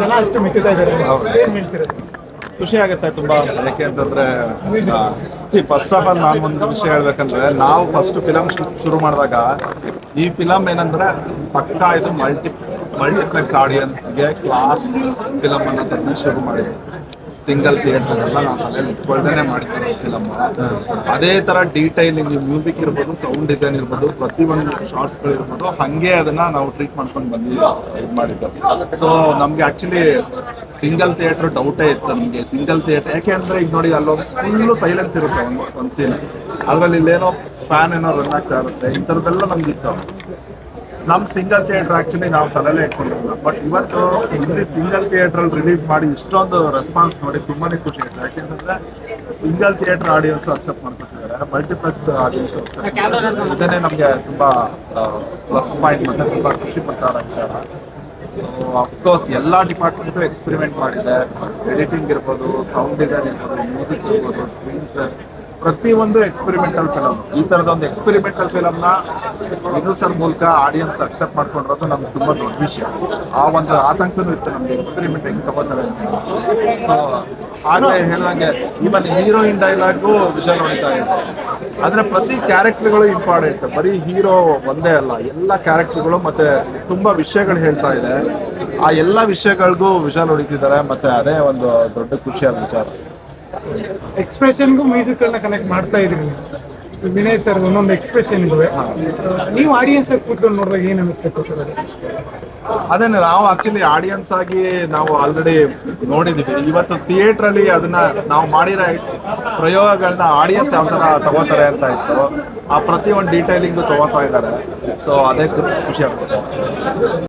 ಜನ ಅಷ್ಟು ಮೆಚ್ಚುತ್ತಾ ಇದ್ದಾರೆ. ಏನ್ ಹೇಳ್ತೀರಾ? ಖುಷಿ ಆಗುತ್ತೆ ತುಂಬಾ. ಯಾಕೆ ಅಂತಂದ್ರೆ ಸಿ ಫಸ್ಟ್ ಆಫ್ ಆಲ್ ನಾನು ಒಂದು ವಿಷಯ ಹೇಳ್ಬೇಕಂದ್ರೆ ನಾವು ಫಸ್ಟ್ ಫಿಲಮ್ ಶುರು ಮಾಡಿದಾಗ ಈ ಫಿಲಮ್ ಏನಂದ್ರೆ ಪಕ್ಕಾ ಇದು ಮಲ್ಟಿ ಮಲ್ಟಿಪ್ಲೆಕ್ಸ್ ಆಡಿಯನ್ಸ್ಗೆ ಕ್ಲಾಸ್ ಫಿಲಮ್ ಅನ್ನೋದನ್ನ ಶುರು ಮಾಡಿದ್ವಿ. ಸಿಂಗಲ್ ಥಿಯೇಟರ್ ಎಲ್ಲ ನಾನು ನಿಂತ್ಕೊಳ್ದೇನೆ ಮಾಡಿದ್ದೀನಿ ಫಿಲಮ್ ಅದೇ ತರ ಡೀಟೈಲಿಂಗ್ ಮ್ಯೂಸಿಕ್ ಇರ್ಬೋದು ಸೌಂಡ್ ಡಿಸೈನ್ ಇರ್ಬೋದು ಪ್ರತಿಯೊಂದು ಶಾರ್ಟ್ಸ್ಗಳು ಇರ್ಬೋದು ಹಂಗೆ ಅದನ್ನ ನಾವು ಟ್ರೀಟ್ ಮಾಡ್ಕೊಂಡು ಬಂದ್ವಿ ಇದು ಮಾಡಿದ್ದು. ಸೊ ನಮ್ಗೆ ಆಕ್ಚುಲಿ ಸಿಂಗಲ್ ಥಿಯೇಟರ್ ಡೌಟೇ ಇತ್ತು ನಮಗೆ ಸಿಂಗಲ್ ಥಿಯೇಟರ್ ಯಾಕೆ ಅಂದ್ರೆ ಈಗ ನೋಡಿ ಅಲ್ಲೊಂದು ಫುಲ್ಲು ಸೈಲೆನ್ಸ್ ಇರುತ್ತೆ ಒಂದು ಒಂದು ಸೀನ್ ಅದ್ರಲ್ಲಿ ಇಲ್ಲೇನೋ ಫ್ಯಾನ್ ಏನೋ ರನ್ ಆಗ್ತಾ ಇರುತ್ತೆ ಇಂಥದ್ದೆಲ್ಲ ನಮ್ಗೆ ಇತ್ತು. ನಮ್ ಸಿಂಗಲ್ ಥಿಯೇಟರ್ ಆ್ಯಕ್ಚುಲಿ ನಾವು ತಲೆಲೇ ಇಟ್ಕೊಂಡಿಲ್ಲ. ಬಟ್ ಇವತ್ತು ಇಲ್ಲಿ ಸಿಂಗಲ್ ಥಿಯೇಟರ್ ಅಲ್ಲಿ ರಿಲೀಸ್ ಮಾಡಿ ಇಷ್ಟೊಂದು ರೆಸ್ಪಾನ್ಸ್ ನೋಡಿ ತುಂಬಾನೇ ಖುಷಿ ಆಯ್ತು. ಯಾಕೆಂದ್ರೆ ಸಿಂಗಲ್ ಥಿಯೇಟರ್ ಆಡಿಯನ್ಸ್ ಅಕ್ಸೆಪ್ಟ್ ಮಾಡ್ಕೊತಿದ್ದಾರೆ. ಮಲ್ಟಿಪ್ಲೆಕ್ಸ್ ಆಡಿಯನ್ಸ್ ಇದನ್ನೇ ನಮಗೆ ತುಂಬಾ ಪ್ಲಸ್ ಪಾಯಿಂಟ್ ಮತ್ತೆ ತುಂಬಾ ಖುಷಿ ಪಡ್ತಾರ ವಿಚಾರ ಸೊ ಅಫ್ಕೋರ್ಸ್ ಎಲ್ಲ ಡಿಪಾರ್ಟ್ಮೆಂಟು ಎಕ್ಸ್ಪೆರಿಮೆಂಟ್ ಮಾಡಿದೆ. ಎಡಿಟಿಂಗ್ ಇರ್ಬೋದು ಸೌಂಡ್ ಡಿಸೈನ್ ಇರ್ಬೋದು ಮ್ಯೂಸಿಕ್ ಇರ್ಬೋದು ಸ್ಕ್ರೀನ್ ಪ್ರತಿಯೊಂದು ಎಕ್ಸ್ಪೆರಿಮೆಂಟಲ್ ಫಿಲಮ್ ಈ ಥರದ ಒಂದು ಎಕ್ಸ್ಪೆರಿಮೆಂಟಲ್ ಫಿಲಮ್ನ ಸರ್ ಮೂಲಕ ಆಡಿಯನ್ಸ್ ಅಕ್ಸೆಪ್ಟ್ ಮಾಡ್ಕೊಂಡಿರೋದು ನಮ್ಗೆ ತುಂಬಾ ದೊಡ್ಡ ವಿಷಯ. ಆ ಒಂದು ಆತಂಕನೂ ಇತ್ತು ನಮ್ಗೆ ಎಕ್ಸ್ಪೆರಿಮೆಂಟ್ ಹೆಂಗ್ ತಗೋತಾರೆ ಅಂತ. ಸೊ ಆಗ್ಲೇ ಹೇಳಿದಂಗೆ ಇವನ್ ಹೀರೋಯಿನ್ ಡೈಲಾಗು ವಿಷಲ್ ಹೊಡಿತಾ ಇದೆ. ಆದ್ರೆ ಪ್ರತಿ ಕ್ಯಾರೆಕ್ಟರ್ಗಳು ಇಂಪಾರ್ಟೆಂಟ್ ಬರೀ ಹೀರೋ ಒಂದೇ ಅಲ್ಲ, ಎಲ್ಲ ಕ್ಯಾರೆಕ್ಟರ್ಗಳು ಮತ್ತೆ ತುಂಬಾ ವಿಷಯಗಳು ಹೇಳ್ತಾ ಇದೆ. ಆ ಎಲ್ಲ ವಿಷಯಗಳಿಗೂ ವಿಷಲ್ ಹೊಡಿತಿದ್ದಾರೆ ಮತ್ತೆ ಅದೇ ಒಂದು ದೊಡ್ಡ ಖುಷಿಯಾದ ವಿಚಾರ. ಎಕ್ಸ್ಪ್ರೆಷನ್ಗೂ ಮ್ಯೂಸಿಕ್ ಅನ್ನ ಕನೆಕ್ಟ್ ಮಾಡ್ತಾ ಇದ್ರಿ ವಿನಯ್ ಸರ್ ಒಂದೊಂದು ಎಕ್ಸ್ಪ್ರೆಷನ್ ಇವೆ ನೀವು ಆಡಿಯನ್ಸ್ ಕೂತ್ಕೊಂಡು ನೋಡಿದಾಗ ಏನ್ ಅನಿಸ್ಬೇಕು ಸರ್ ಅದು? ಅದೇನೆ, ನಾವು ಆಕ್ಚುಲಿ ಆಡಿಯನ್ಸ್ ಆಗಿ ನಾವು ಆಲ್ರೆಡಿ ನೋಡಿದೀವಿ. ಇವತ್ತು ಥಿಯೇಟರ್ ಅಲ್ಲಿ ಅದನ್ನ ನಾವು ಮಾಡಿರೋ ಪ್ರಯೋಗಗಳನ್ನ ಆಡಿಯನ್ಸ್ ಯಾವ ತರ ತಗೋತಾರೆ ಅಂತ ಇತ್ತು. ಆ ಪ್ರತಿಯೊಂದು ಡೀಟೈಲಿಂಗು ತಗೋತಾ ಇದ್ದಾರೆ. ಸೊ ಅದೇ ಖುಷಿ ಆಗುತ್ತೆ